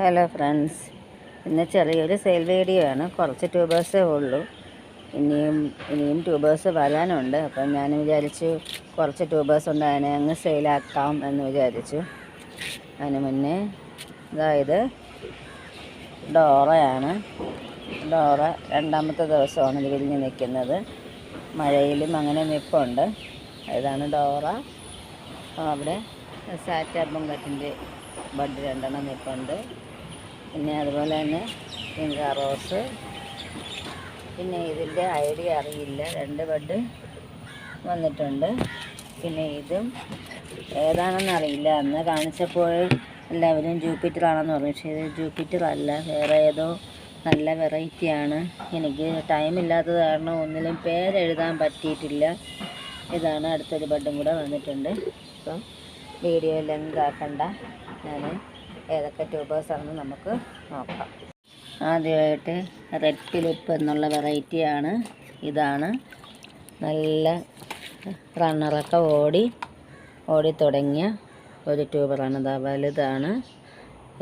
Hello friends ഇന്ന് ചെറിയൊരു sale video ആണ്. കുറച്ച് ട്യൂബേഴ്സേ ഉള്ളൂ. ഇനിയും ഇനിയും ട്യൂബേഴ്സ് വരാനുണ്ട്. അപ്പം ഞാൻ വിചാരിച്ചു കുറച്ച് ട്യൂബേഴ്സ് ഉണ്ട് അതിനെ അങ്ങ് സെയിലാക്കാം എന്ന് വിചാരിച്ചു. അതിന് മുന്നേ അതായത് ഡോറയാണ്. ഡോറ രണ്ടാമത്തെ ദിവസമാണ് ഇത് വിരിഞ്ഞ് നിൽക്കുന്നത്. മഴയിലും അങ്ങനെ നിൽപ്പുണ്ട്. ഇതാണ് ഡോറ. അവിടെ സാറ്റാർ കട്ടിന്റെ ബഡ് രണ്ടെണ്ണം നിൽപ്പുണ്ട്. പിന്നെ അതുപോലെ തന്നെ പിങ്ക റോസ് പിന്നെ ഇതിന്റെ ഐഡിയ അറിയില്ല. രണ്ട് ബഡ് വന്നിട്ടുണ്ട്. പിന്നെ ഇതും ഏതാണെന്ന് അറിയില്ല. അന്ന് കാണിച്ചപ്പോൾ എല്ലാവരും ജൂപ്പിറ്റർ ആണെന്ന് പറഞ്ഞു. പക്ഷേ ഇത് ജൂപ്പിറ്റർ അല്ല. വേറെ ഏതോ നല്ല വെറൈറ്റിയാണ് എനിക്ക് ടൈം ഇല്ലാത്തത് കാരണം ഒന്നിലും പേരെഴുതാൻ പറ്റിയിട്ടില്ല. ഇതാണ് അടുത്തൊരു ബഡും കൂടെ വന്നിട്ടുണ്ട്. അപ്പം വീഡിയോ ലെങ്ത് ആക്കണ്ട ഞാൻ ഏതൊക്കെ ട്യൂബേഴ്സ് ആണെന്ന് നമുക്ക് നോക്കാം. ആദ്യമായിട്ട് റെഡ് ഫിലിപ്പ് എന്നുള്ള വെറൈറ്റിയാണ് ഇതാണ്. നല്ല റണ്ണറൊക്കെ ഓടി ഓടി തുടങ്ങിയ ഒരു ട്യൂബറാണ് ഇതാ വലുതാണ്.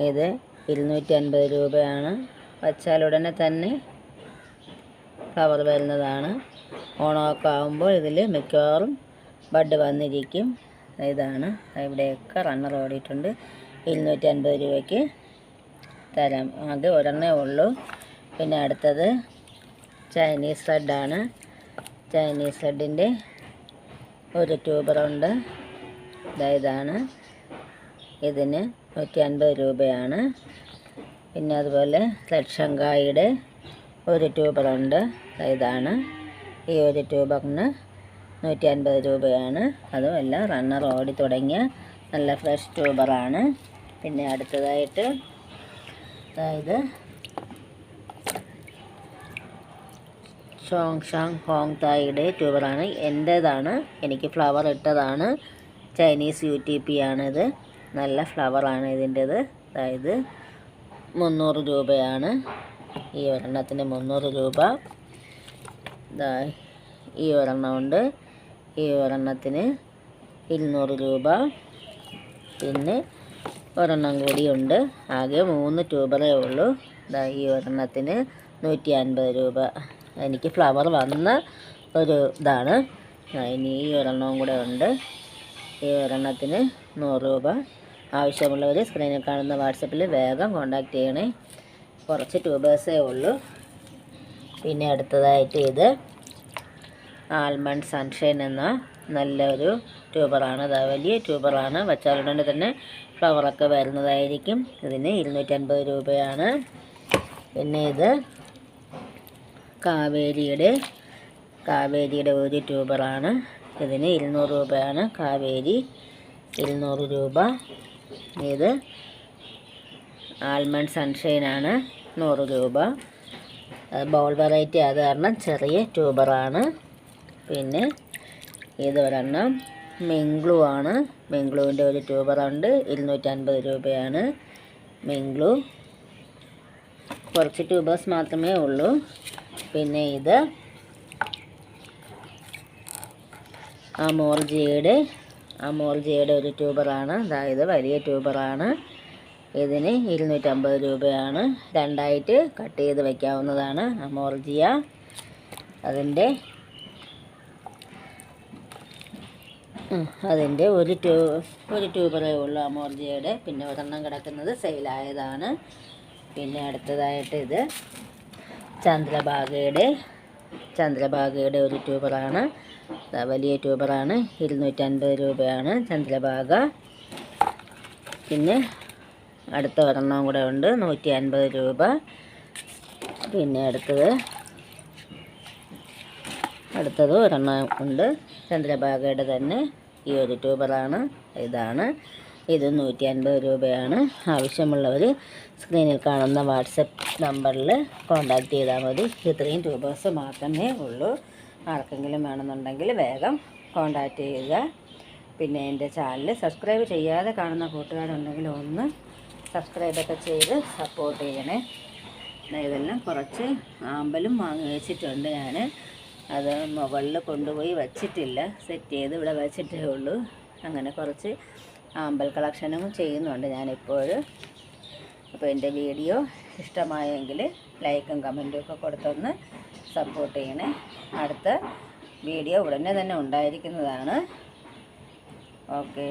ഇത് ഇരുന്നൂറ്റി അൻപത് രൂപയാണ്. വച്ചാൽ ഉടനെ തന്നെ കവർ വരുന്നതാണ്. ഓണമൊക്കെ ആകുമ്പോൾ ഇതിൽ മിക്കവാറും ബഡ് വന്നിരിക്കും. ഇതാണ്. ഇവിടെയൊക്കെ റണ്ണർ ഓടിയിട്ടുണ്ട്. ഇരുന്നൂറ്റി അൻപത് രൂപയ്ക്ക് തരാം. അത് ഒരെണ്ണേ ഉള്ളൂ. പിന്നെ അടുത്തത് ചൈനീസ് റെഡാണ് ചൈനീസ് റെഡിന്റെ ഒരു ട്യൂബറുണ്ട്. ഇതാണ്. ഇതിന് നൂറ്റി അൻപത് രൂപയാണ്. പിന്നെ അതുപോലെ ലക്ഷങ്കായുടെ ഒരു ട്യൂബറുണ്ട്. ഇതാണ്. ഈ ഒരു ട്യൂബറിന് നൂറ്റി അൻപത് രൂപയാണ്. അതും എല്ലാം റണ്ണർ ഓടി തുടങ്ങിയ നല്ല ഫ്രഷ് ട്യൂബറാണ്. പിന്നെ അടുത്തതായിട്ട് അതായത് ഷോങ് ഷാങ് ഹോങ് തായിയുടെ ട്യൂബറാണ്. എന്റേതാണ്. എനിക്ക് ഫ്ലവർ ഇട്ടതാണ്. ചൈനീസ് യു ടി പി ആണിത്. നല്ല ഫ്ലവറാണ് ഇതിന്റേത്. അതായത് മുന്നൂറ് രൂപയാണ്. ഈ ഒരെണ്ണത്തിന് മുന്നൂറ് രൂപ. ഈ ഒരെണ്ണമുണ്ട് ഈ ഒരെണ്ണത്തിന് ഇരുന്നൂറ് രൂപ. പിന്നെ ഒരെണ്ണം കൂടിയുണ്ട്. ആകെ മൂന്ന് ട്യൂബറേ ഉള്ളൂ. ഈ ഒരെണ്ണത്തിന് നൂറ്റി അൻപത് രൂപ. എനിക്ക് ഫ്ലവർ വന്ന ഒരു ഇതാണ്. ഇനി ഈ ഒരെണ്ണവും കൂടെ ഉണ്ട്. ഈ ഒരെണ്ണത്തിന് നൂറ് രൂപ. ആവശ്യമുള്ളവർ സ്ക്രീനിൽ കാണുന്ന വാട്സപ്പിൽ വേഗം കോണ്ടാക്ട് ചെയ്യണേ. കുറച്ച് ട്യൂബേഴ്സേ ഉള്ളൂ. പിന്നെ അടുത്തതായിട്ട് ഇത് ആൽമണ്ട് സൺഷൈൻ എന്ന നല്ലൊരു ട്യൂബറാണ്. അത് വലിയ ട്യൂബറാണ്. വച്ചാലുടനെ തന്നെ ഫ്ലവറൊക്കെ വരുന്നതായിരിക്കും. ഇതിന് ഇരുന്നൂറ്റൻപത് രൂപയാണ്. പിന്നെ ഇത് കാവേരിയുടെ കാവേരിയുടെ ഒരു ട്യൂബറാണ്. ഇതിന് ഇരുന്നൂറ് രൂപയാണ്. കാവേരി ഇരുന്നൂറ് രൂപ. ഇത് ആൽമണ്ട് സൺഷൈനാണ്. നൂറ് രൂപ. ബോൾ വെറൈറ്റി അത് കാരണം ചെറിയ ട്യൂബറാണ്. പിന്നെ ഇതൊരെണ്ണം മെങ്ക്ലു ആണ്. മെങ്ക്ലുവിന്റെ ഒരു ട്യൂബറുണ്ട് ഇരുന്നൂറ്റൻപത് രൂപയാണ് മെങ്ക്ലു കുറച്ച് ട്യൂബേഴ്സ് മാത്രമേ ഉള്ളൂ. പിന്നെ ഇത് അമോർജിയുടെ അമോർജിയുടെ ഒരു ട്യൂബറാണ് അതായത് വലിയ ട്യൂബറാണ് ഇതിന് ഇരുന്നൂറ്റമ്പത് രൂപയാണ്. രണ്ടായിട്ട് കട്ട് ചെയ്ത് വയ്ക്കാവുന്നതാണ് അമോർജിയ അതിന്റെ അതിന്റെ ഒരു ട്യൂ ഒരു ട്യൂബറേ ഉള്ളൂ അമോർജിയുടെ. പിന്നെ ഒരെണ്ണം കിടക്കുന്നത് സെയിലായതാണ്. പിന്നെ അടുത്തതായിട്ട് ഇത് ചന്ദ്രഭാഗയുടെ ചന്ദ്രഭാഗയുടെ ഒരു ട്യൂബറാണ്. വലിയ ട്യൂബറാണ്. ഇരുന്നൂറ്റൻപത് രൂപയാണ് ചന്ദ്രഭാഗ. പിന്നെ അടുത്ത ഒരെണ്ണം കൂടെ ഉണ്ട്. നൂറ്റി അൻപത് രൂപ. പിന്നെ അടുത്തത് അടുത്തത് ഒരെണ്ണം ഉണ്ട്. ചന്ദ്രഭാഗയുടെ തന്നെ ഈ ഒരു ട്യൂബറാണ്. ഇതാണ്. ഇത് നൂറ്റി അൻപത് രൂപയാണ്. ആവശ്യമുള്ളവർ സ്ക്രീനിൽ കാണുന്ന വാട്സപ്പ് നമ്പറിൽ കോൺടാക്റ്റ് ചെയ്താൽ മതി. ഇത്രയും ട്യൂബേഴ്സ് മാത്രമേ ഉള്ളൂ. ആർക്കെങ്കിലും വേണമെന്നുണ്ടെങ്കിൽ വേഗം കോൺടാക്റ്റ് ചെയ്യുക. പിന്നെ എന്റെ ചാനൽ സബ്സ്ക്രൈബ് ചെയ്യാതെ കാണുന്ന കൂട്ടുകാരുണ്ടെങ്കിൽ ഒന്ന് സബ്സ്ക്രൈബൊക്കെ ചെയ്ത് സപ്പോർട്ട് ചെയ്യണേ. ഇതെല്ലാം കുറച്ച് ആമ്പലും വാങ്ങി വെച്ചിട്ടുണ്ട് ഞാൻ. അത് മുകളിൽ കൊണ്ടുപോയി വച്ചിട്ടില്ല. സെറ്റ് ചെയ്ത് ഇവിടെ വെച്ചിട്ടേ ഉള്ളൂ. അങ്ങനെ കുറച്ച് ആമ്പൽ കളക്ഷനും ചെയ്യുന്നുണ്ട് ഞാനിപ്പോൾ അപ്പോൾ എന്റെ വീഡിയോ ഇഷ്ടമായെങ്കിൽ ലൈക്കും കമന്റും ഒക്കെ കൊടുത്തൊന്ന് സപ്പോർട്ട് ചെയ്യണേ. അടുത്ത വീഡിയോ ഉടനെ തന്നെ ഉണ്ടായിരിക്കുന്നതാണ്. ഓക്കെ